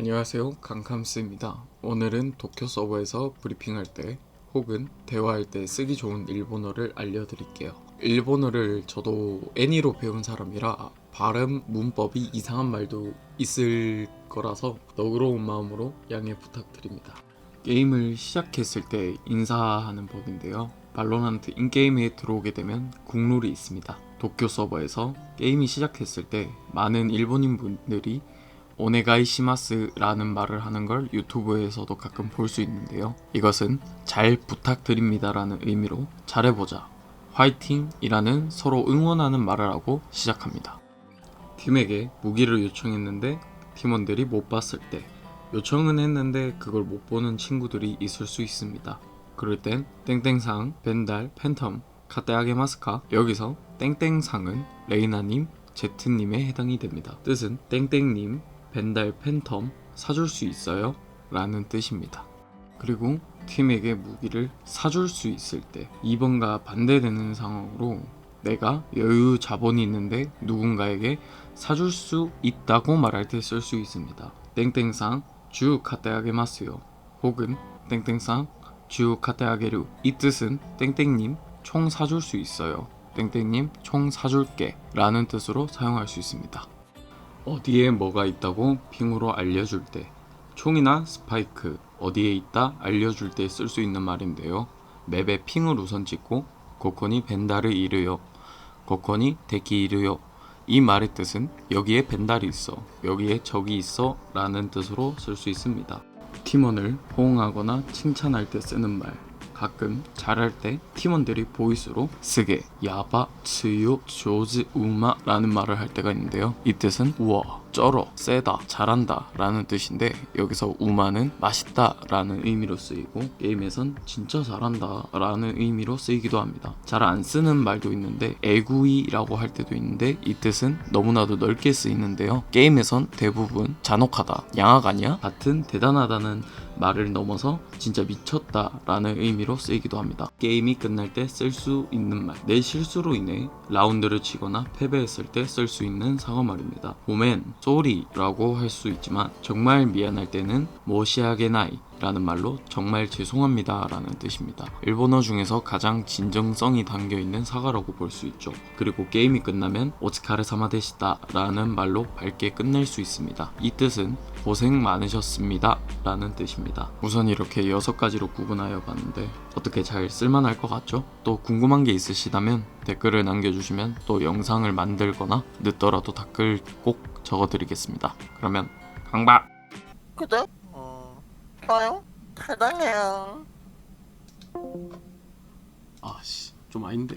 안녕하세요. 강캄스입니다. 오늘은 도쿄 서버에서 브리핑할 때 혹은 대화할 때 쓰기 좋은 일본어를 알려드릴게요. 일본어를 저도 애니로 배운 사람이라 발음, 문법이 이상한 말도 있을 거라서 너그러운 마음으로 양해 부탁드립니다. 게임을 시작했을 때 인사하는 법인데요. 발로란트 인게임에 들어오게 되면 국룰이 있습니다. 도쿄 서버에서 게임이 시작했을 때 많은 일본인 분들이 오네가이 시마스라는 말을 하는 걸 유튜브에서도 가끔 볼 수 있는데요. 이것은 잘 부탁드립니다라는 의미로 잘해보자, 화이팅이라는 서로 응원하는 말을 하고 시작합니다. 팀에게 무기를 요청했는데 팀원들이 못 봤을 때 요청은 했는데 그걸 못 보는 친구들이 있을 수 있습니다. 그럴 땐 땡땡상, 벤달, 팬텀, 카테아게 마스카 여기서 땡땡상은 레이나님, 제트님에 해당이 됩니다. 뜻은 땡땡님, 벤달 팬텀 사줄 수 있어요? 라는 뜻입니다. 그리고 팀에게 무기를 사줄 수 있을 때 2번과 반대되는 상황으로 내가 여유 자본이 있는데 누군가에게 사줄 수 있다고 말할 때 쓸 수 있습니다. 땡땡상 주 카테아게마스요 혹은 땡땡상 주 카테아게루 이 뜻은 땡땡님 총 사줄 수 있어요. 땡땡님 총 사줄게 라는 뜻으로 사용할 수 있습니다. 어디에 뭐가 있다고 핑으로 알려줄 때 총이나 스파이크 어디에 있다 알려줄 때 쓸 수 있는 말인데요. 맵에 핑을 우선 찍고 고코니 벤다를 이르요. 고코니 데키 이르요. 이 말의 뜻은 여기에 벤달이 있어, 여기에 적이 있어 라는 뜻으로 쓸 수 있습니다. 팀원을 호응하거나 칭찬할 때 쓰는 말. 가끔 잘할 때 팀원들이 보이스로 쓰게 야바, 츠요, 조즈, 우마 라는 말을 할 때가 있는데요. 이 뜻은 우와, 쩔어, 세다, 잘한다 라는 뜻인데 여기서 우마는 맛있다 라는 의미로 쓰이고 게임에선 진짜 잘한다 라는 의미로 쓰이기도 합니다. 잘 안 쓰는 말도 있는데 애구이라고 할 때도 있는데 이 뜻은 너무나도 넓게 쓰이는데요. 게임에선 대부분 잔혹하다, 양악 아니야? 같은 대단하다는 말을 넘어서 진짜 미쳤다 라는 의미로 쓰이기도 합니다. 게임이 끝날 때 쓸 수 있는 말. 내 실수로 인해 라운드를 치거나 패배했을 때 쓸 수 있는 사과말입니다. 보면 쏘리라고 할 수 있지만 정말 미안할 때는 모시하게 나이 라는 말로 정말 죄송합니다 라는 뜻입니다. 일본어 중에서 가장 진정성이 담겨 있는 사과라고 볼 수 있죠. 그리고 게임이 끝나면 오츠카레 사마데시다 라는 말로 밝게 끝낼 수 있습니다. 이 뜻은 고생 많으셨습니다 라는 뜻입니다. 우선 이렇게 여섯 가지로 구분하여 봤는데 어떻게 잘 쓸만할 것 같죠? 또 궁금한 게 있으시다면 댓글을 남겨주시면 또 영상을 만들거나 늦더라도 댓글 꼭 적어드리겠습니다. 그러면 강박! 구독, 어, 좋아요, 달달해요. 아씨. 좀 아닌데